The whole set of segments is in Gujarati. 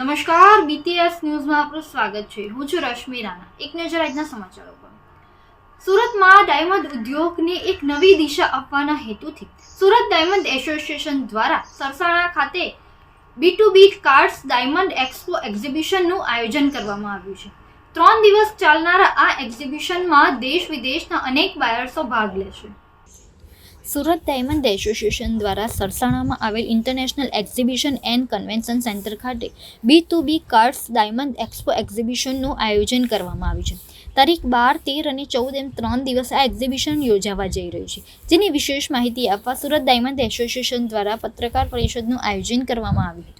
નમસ્કાર બીટીએસ ન્યૂઝમાં આપનું સ્વાગત છે. હું છું રશ્મિ રાણા. એક નજર આજના સમાચારો પર. સુરતમાં ડાયમંડ ઉદ્યોગને એક નવી દિશા આપવાના હેતુથી સુરત ડાયમંડ એસોસિએશન દ્વારા સરસાણા ખાતે B to B cards diamond expo એક્ઝિબિશનનું આયોજન કરવામાં આવ્યું છે. ત્રણ દિવસ ચાલનારા આ એક્ઝિબિશનમાં દેશ વિદેશના અનેક બાયર્સો ભાગ લેશે સુરત ડાયમંડ એસોસિએશન દ્વારા સરસાણામાં આવેલ international exhibition and convention centre ખાતે B to B cards diamond expo એક્ઝિબિશનનું આયોજન કરવામાં આવ્યું છે. તારીખ બાર, તેર અને ચૌદ એમ ત્રણ દિવસ આ એક્ઝિબિશન યોજાવા જઈ રહ્યું છે. જેની વિશેષ માહિતી આપવા સુરત ડાયમંડ એસોસિએશન દ્વારા પત્રકાર પરિષદનું આયોજન કરવામાં આવ્યું હતું.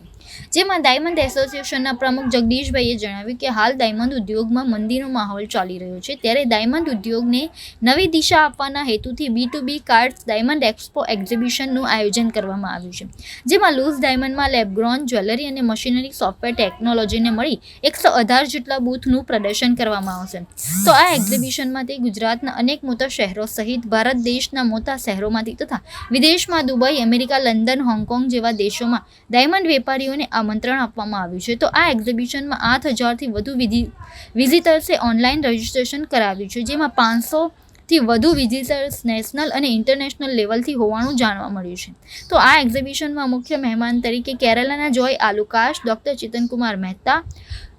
જેમાં ડાયમંડ એસોસિએશનના પ્રમુખ જગદીશભાઈએ જણાવ્યું કે હાલ ડાયમંડ ઉદ્યોગમાં મંદીનો માહોલ ચાલી રહ્યો છે. ત્યારે ડાયમંડ ઉદ્યોગને નવી દિશા આપવાના હેતુથી B to B cards diamond expo એક્ઝિબિશનનું આયોજન કરવામાં આવ્યું છે. જેમાં લૂઝ ડાયમંડમાં લેબગ્રોન જ્વેલરી અને મશીનરી, સોફ્ટવેર ટેકનોલોજીને મળી એકસો અઢાર જેટલા બૂથનું પ્રદર્શન કરવામાં આવશે. તો આ એક્ઝિબિશનમાંથી ગુજરાતના અનેક મોટા શહેરો સહિત ભારત દેશના મોટા શહેરોમાંથી તથા વિદેશમાં દુબઈ, અમેરિકા, લંડન, હોંગકોંગ જેવા દેશોમાં ડાયમંડ વેપારીઓને આમંત્રણ આપવામાં આવ્યું છે. તો આ એક્ઝિબિશનમાં આઠ હજારથી વધુ વિઝિટર્સે ઓનલાઈન રજિસ્ટ્રેશન કરાવ્યું છે, જેમાં પાંચસો થી વધુ વિઝિટર્સ નેશનલ અને ઇન્ટરનેશનલ લેવલથી હોવાનું જાણવા મળ્યું છે. તો આ એક્ઝિબિશનમાં મુખ્ય મહેમાન તરીકે કેરાલાના જોય આલુકાશ ડૉક્ટર ચેતનકુમાર મહેતા,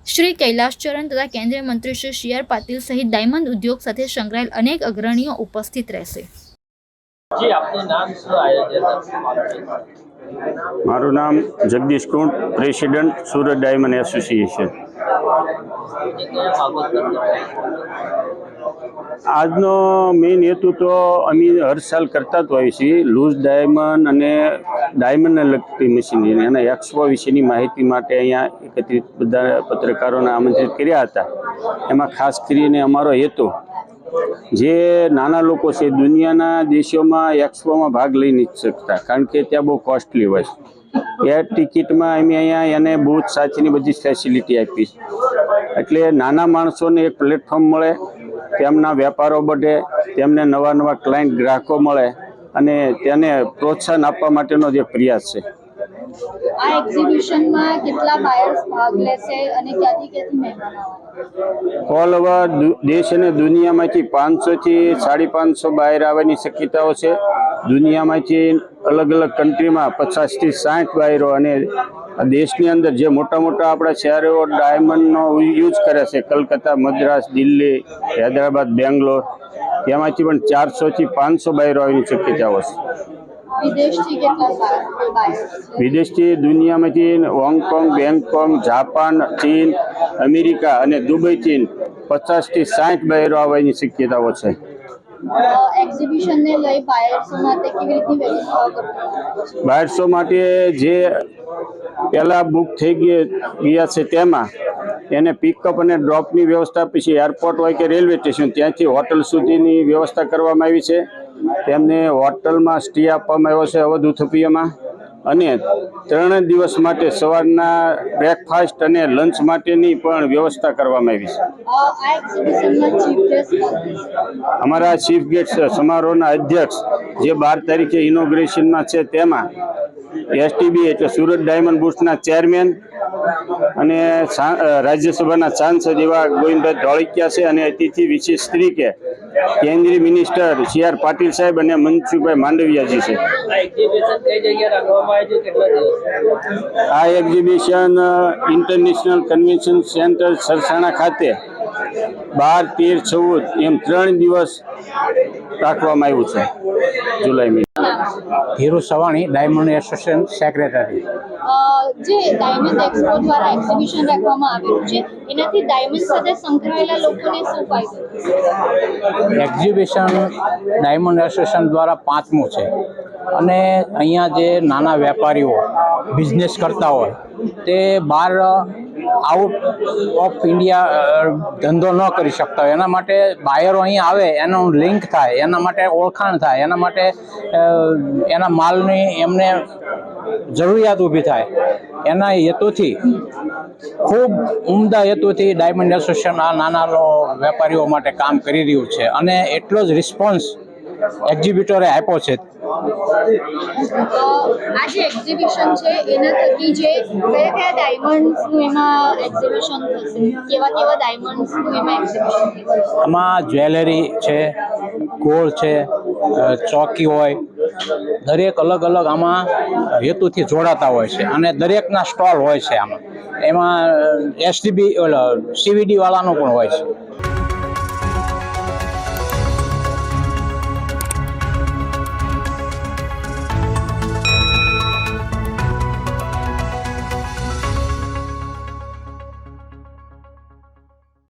શ્રી કૈલાશચરણ તથા કેન્દ્રીય મંત્રી શ્રી સી આર પાટીલ સહિત ડાયમંડ ઉદ્યોગ સાથે સંકળાયેલ અનેક અગ્રણીઓ ઉપસ્થિત રહેશે જી આપનું નામ શું આયોજન મારું નામ Jagdish Kund president Surat diamond association. આજનો મેઇન હેતુ તો અમે હર સાલ કરતા જ હોઈએ છીએ લૂઝ ડાયમંડ અને ડાયમંડને લગતી મશીનરી અને એક્સપો વિશેની માહિતી માટે અહીંયા એકત્રિત બધા પત્રકારોને આમંત્રિત કર્યા હતા. એમાં ખાસ કરીને અમારો હેતુ જે નાના લોકો છે, દુનિયાના દેશોમાં એક્સપોમાં ભાગ લઈ નથી શકતા, કારણ કે ત્યાં બહુ કોસ્ટલી હોય છે. એ ટિકિટમાં અમે અહીંયા એને બૂચ સાચીની બધી ફેસિલિટી આપી એટલે નાના માણસોને એક પ્લેટફોર્મ મળે, તેમના વેપારો વધે તેમને નવા નવા ક્લાયન્ટ ગ્રાહકો મળે, અને તેને પ્રોત્સાહન આપવા માટેનો જે પ્રયાસ છે. આ એક્ઝિબિશનમાં કેટલા બાયર્સ ભાગ લેશે અને ક્યાંથી ક્યાંથી મહેમાન ઓલ ઓવર દેશ અને દુનિયામાંથી પાંચસોથી સાડી પાંચસો બાયર આવવાની શક્યતાઓ છે. દુનિયામાંથી અલગ અલગ કન્ટ્રીમાં પચાસથી સાઠ બાયરો અને દેશની અંદર જે મોટા મોટા આપણા શહેરો ડાયમંડનો યુઝ કરે છે, કલકત્તા, મદ્રાસ, દિલ્હી, હૈદરાબાદ, બેંગ્લોર તેમાંથી પણ ચારસોથી પાંચસો બાયરો આવવાની શક્યતાઓ છે. વિદેશથી દુનિયામાંથી હોંગકોંગ બેંગકોંગ જાપાન ચીન અમેરિકા અને દુબઈથી પચાસથી સાઠ બહેરો આવવાની શક્યતાઓ છે. એક્ઝિબિશનને લઈ બાયર્સો માટે કેવી રીતની માટે જે પહેલાં બુક થઈ ગયા છે તેમાં એને પિકઅપ અને ડ્રોપની વ્યવસ્થા પછી એરપોર્ટ હોય કે રેલવે સ્ટેશન ત્યાંથી હોટલ સુધીની વ્યવસ્થા કરવામાં આવી છે. તેમને હોટલમાં સ્ટે આપવામાં આવ્યો છે અવધ ઉથપિયામાં અને ત્રણ દિવસ માટે સવારના બ્રેકફાસ્ટ અને લંચ માટેની પણ વ્યવસ્થા કરવામાં આવી છે? અમારા ચીફ ગેસ્ટ સમારોહના અધ્યક્ષ જે બાર તારીખે ઇનોગ્રેશનમાં છે તેમાં એસટીબી એટલે સુરત ડાયમંડ બુટ્સના ચેરમેન અને રાજ્યસભાના સાંસદ એવા ગોવિંદભાઈ ધોળકિયા છે અને અતિથિ વિશેષ તરીકે કેન્દ્રીય મિનિસ્ટર સી આર પાટીલ સાહેબ અને મનસુખભાઈ માંડવિયાજી છે. આ exhibition international convention centre Sarsana ખાતે બાર, તેર, ચૌદ એમ ત્રણ દિવસ રાખવામાં આવ્યું છે. જુલાઈ મહિના. Dhiru Savani diamond association secretary જે ડાયમંડ એક્સપો દ્વારા એક્ઝિબિશન રાખવામાં આવેલું છે એનાથી ડાયમંડ સાથે સંકળાયેલા લોકોને શું ફાયદો એક્ઝિબિશન ડાયમંડ એસોસિએશન દ્વારા પાંચમું છે. અને અહીંયા જે નાના વેપારીઓ બિઝનેસ કરતા હોય તે બહાર આઉટ ઓફ ઇન્ડિયા ધંધો ન કરી શકતા હોય. એના માટે બાયરો અહીં આવે, એનું લિંક થાય, એના માટે ઓળખાણ થાય, એના માટે એના માલની એમને જરૂરિયાત ઊભી થાય. એના હેતુથી, ખૂબ ઉમદા હેતુથી ડાયમંડ એસોસિએશન આ નાના વેપારીઓ માટે કામ કરી રહ્યું છે. અને એટલો જ રિસ્પોન્સ એક્ઝિબિટરે આપ્યો છે. આ જે એક્ઝિબિશન છે એના થકી જે કયા કયા ડાયમંડ્સનું એમાં એક્ઝિબિશન થશે? કેવા કેવા ડાયમંડ્સનું એમાં એક્ઝિબિશન થશે? આમાં જ્વેલરી છે ગોળ છે ચોકી હોય દરેક અલગ અલગ આમાં હેતુથી જોડાતા હોય છે અને દરેકના સ્ટોલ હોય છે આમાં. એમાં એસડીબી સીવીડી વાળાનો પણ હોય છે.